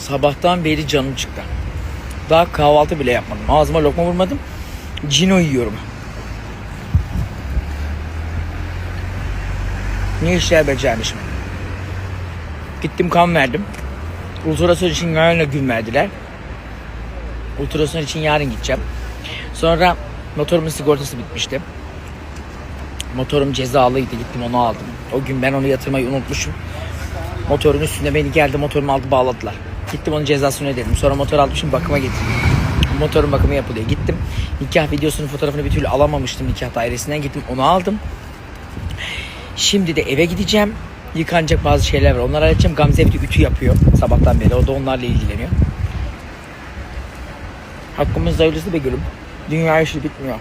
Sabahtan beri canım çıktı. Daha kahvaltı bile yapmadım. Ağzıma lokma vurmadım. Cino yiyorum. Ne işler becermişim. Gittim kan verdim. Ultrason için yarın gün verdiler. Ultrason için yarın gideceğim. Sonra motorumun sigortası bitmişti. Motorum cezalıydı gittim onu aldım. O gün ben onu yatırmayı unutmuşum. Motorun üstünde beni geldi motorumu aldı bağladılar. Gittim onun cezasını ödedim. Sonra motor almışım bakıma getirdim. Motorun bakımı yapılıyor. Gittim. Nikah videosunun fotoğrafını bir türlü alamamıştım nikah dairesinden. Gittim onu aldım. Şimdi de eve gideceğim. Yıkanacak bazı şeyler var. Onları halledeceğim. Gamze evde ütü yapıyor sabahtan beri. O da onlarla ilgileniyor. Hakkımızda hayırlısı be gülüm. Dünya işi bitmiyor.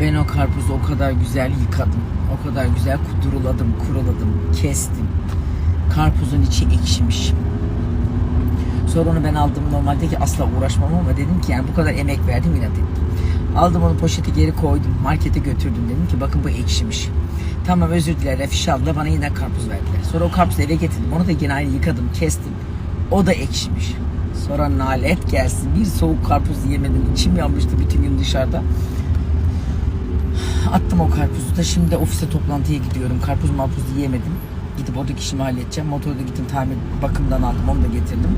Ben o karpuzu o kadar güzel yıkadım. O kadar güzel kuduruladım, kuruladım, kestim. Karpuzun içi ekşimiş. Sonra onu ben aldım normalde ki asla uğraşmam ama dedim ki yani bu kadar emek verdim inat ettim. Aldım onu poşeti geri koydum. Markete götürdüm dedim ki bakın bu ekşimiş. Tamam özür dilerim fiş aldılar bana yine karpuz verdiler. Sonra o karpuzu eve getirdim. Onu da yine aynı yıkadım kestim. O da ekşimiş. Sonra nalet gelsin. Bir soğuk karpuz yemedim. İçim yanmıştı bütün gün dışarıda. Attım o karpuzu da şimdi ofise toplantıya gidiyorum. Karpuz marpuz yiyemedim. Gidip oradaki işimi halledeceğim. Motoru da gittim tamir bakımdan aldım onu da getirdim.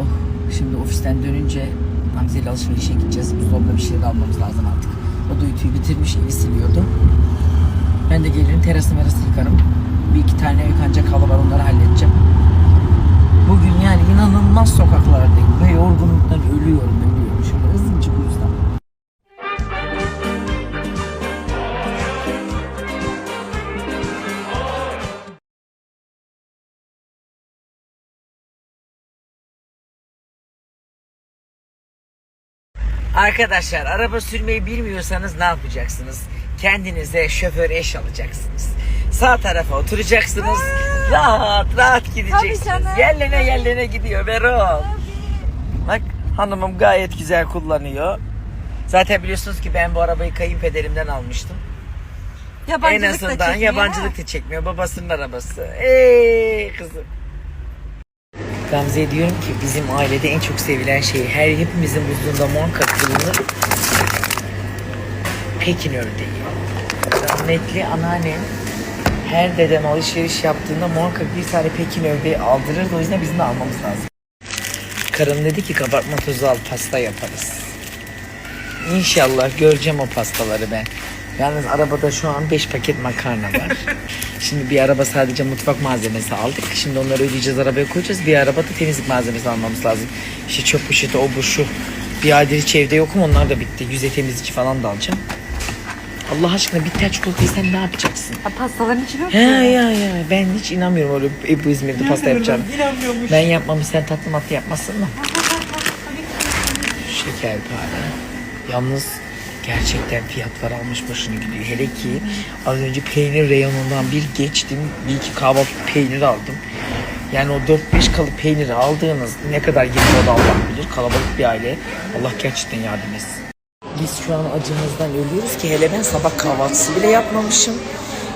Oh şimdi ofisten dönünce Gamze ile alışverişe gideceğiz. Buzdolabında bir şeyler almamız lazım artık. O da ütüyü bitirmiş evi siliyordu. Ben de gelirim terası merası yıkarım. Bir iki tane yıkanacak halı var onları halledeceğim. Bugün yani inanılmaz sokaklardayım ve yorgunluktan ölüyorum Arkadaşlar araba sürmeyi bilmiyorsanız ne yapacaksınız? Kendinize şoför eş alacaksınız. Sağ tarafa oturacaksınız. Rahat rahat gideceksiniz. Yerlene yerlene gidiyor Vero. Bak hanımım gayet güzel kullanıyor. Zaten biliyorsunuz ki ben bu arabayı kayınpederimden almıştım. Yabancılık en da azından çekmiyor, yabancılık da çekmiyor. Babasının arabası. Ey kızım. Gamze'ye diyorum ki bizim ailede en çok sevilen şey her hepimizin buzluğunda muhakkak bulunur. Pekin ördeği. Rahmetli anneannem her dedem alışveriş yaptığında muhakkak bir tane Pekin ördeği aldırırdı. O yüzden bizim de almamız lazım. Karım dedi ki kabartma tozu al pasta yaparız. İnşallah göreceğim o pastaları ben. Yalnız arabada şu an 5 paket makarna var. Şimdi bir araba sadece mutfak malzemesi aldık. Şimdi onları ödeyeceğiz arabaya koyacağız. Bir araba da temizlik malzemesi almamız lazım. İşte çöp poşeti o bu şu. Bir aydır hiç evde yokum onlar da bitti. Yüzey temizleyici falan da alacağım. Allah aşkına bitter çikolatayı sen ne yapacaksın? Ha, pastaların içine mi He koyuyor? ya ya ben hiç inanmıyorum öyle Ebru İzmir'de pasta yapacağım. Ben yapmam sen tatlı matlı yapmazsın mı? Şekerpare. Yalnız gerçekten fiyatlar almış başını gidiyor. Hele ki az önce peynir reyonundan bir geçtim. Bir iki kahvaltı peynir aldım. Yani o 4-5 kalıp peyniri aldığınız ne kadar yetiyor da Allah bilir. Kalabalık bir aile. Allah gerçekten yardım etsin. Biz şu an acımızdan ölüyoruz ki hele ben sabah kahvaltısı bile yapmamışım.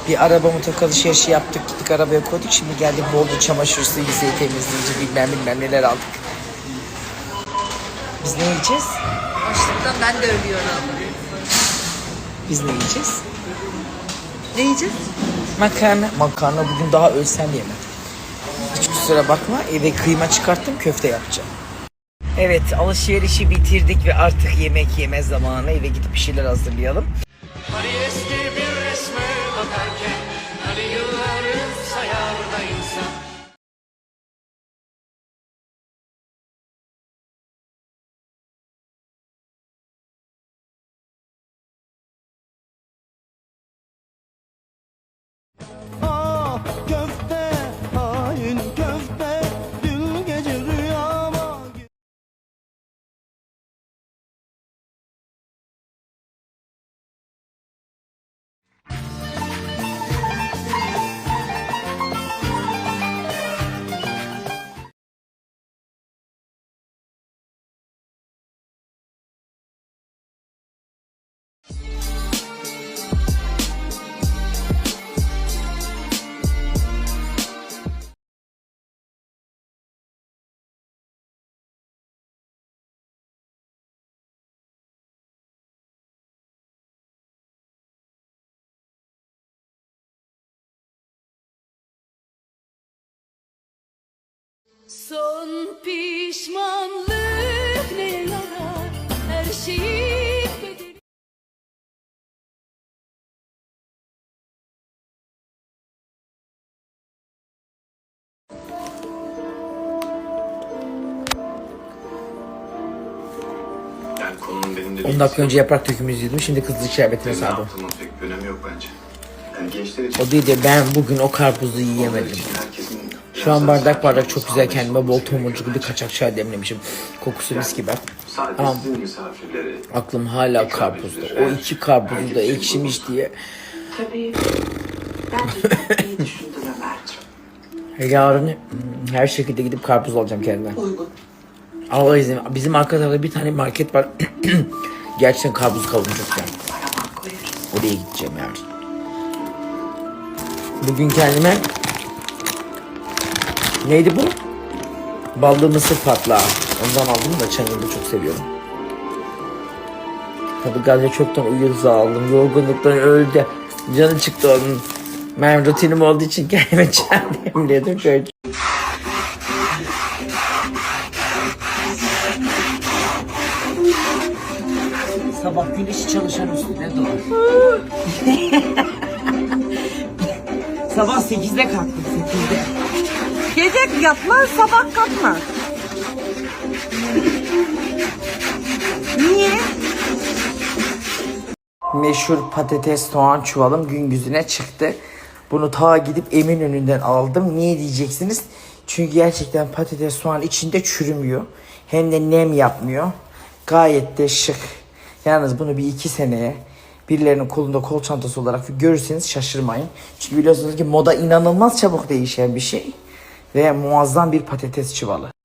Bir araba mutlaka alışverişi yaptık gittik arabaya koyduk. Şimdi geldik boldu çamaşır suyu, yüzey temizleyici bilmem bilmem neler aldık. Biz ne yiyeceğiz? Açlıktan ben de ölüyorum. Biz ne yiyeceğiz? Ne yiyeceğiz? Makarna. Makarna bugün daha ölsem yemem. Hiç kusura bakma eve kıyma çıkarttım köfte yapacağım. Evet alışverişi bitirdik ve artık yemek yeme zamanı. Eve gidip bir şeyler hazırlayalım. Son pişmanlık ne yarar her bedeli Yani konunun benim de 10 dakika önce yaprak dökümü izliyordum. Şimdi kızlık şerbetine ne sardım. yaptığımın pek bir önemi yok bence. Yani gençler için O değil de ben bugün o karpuzu yiyemedim. için herkesin Şu an bardak bardak çok güzel kendime bol tomurcuklu bir kaçak çay demlemişim. Kokusu mis gibi. Ama aklım hala karpuzda. O iki karpuzu da ekşimiş diye. Tabii. Çok iyi düşündün Ömerciğim. Yarın hmm, her şekilde gidip karpuz alacağım kendime. Uygun. Allah izin. Bizim arka tarafta bir tane market var. Gerçekten karpuz. Paravan koyarız. Oraya gideceğim yarın. Bugün kendime neydi bu? Ballı mısır patlağı. Ondan aldım da çayını çok seviyorum. Tabi Gazze çoktan uyudu aldım. Yorgunluktan öldü. Canı çıktı onun. Ben rutinim olduğu için kendime çay demledim. Şöyle Sabah güneşi çalışan üstüne doğar. Sabah 8'de kalktım 8'de. Yatmaz, sabah kalkmaz. Niye? Meşhur patates soğan çuvalım gün yüzüne çıktı. Bunu ta gidip Eminönü'nden aldım. Niye diyeceksiniz? Çünkü gerçekten patates soğan içinde çürümüyor. Hem de nem yapmıyor. Gayet de şık. Yalnız bunu bir iki seneye birilerinin kolunda kol çantası olarak görürseniz şaşırmayın. Çünkü biliyorsunuz ki moda inanılmaz çabuk değişen bir şey. Ve muazzam bir patates çuvalı.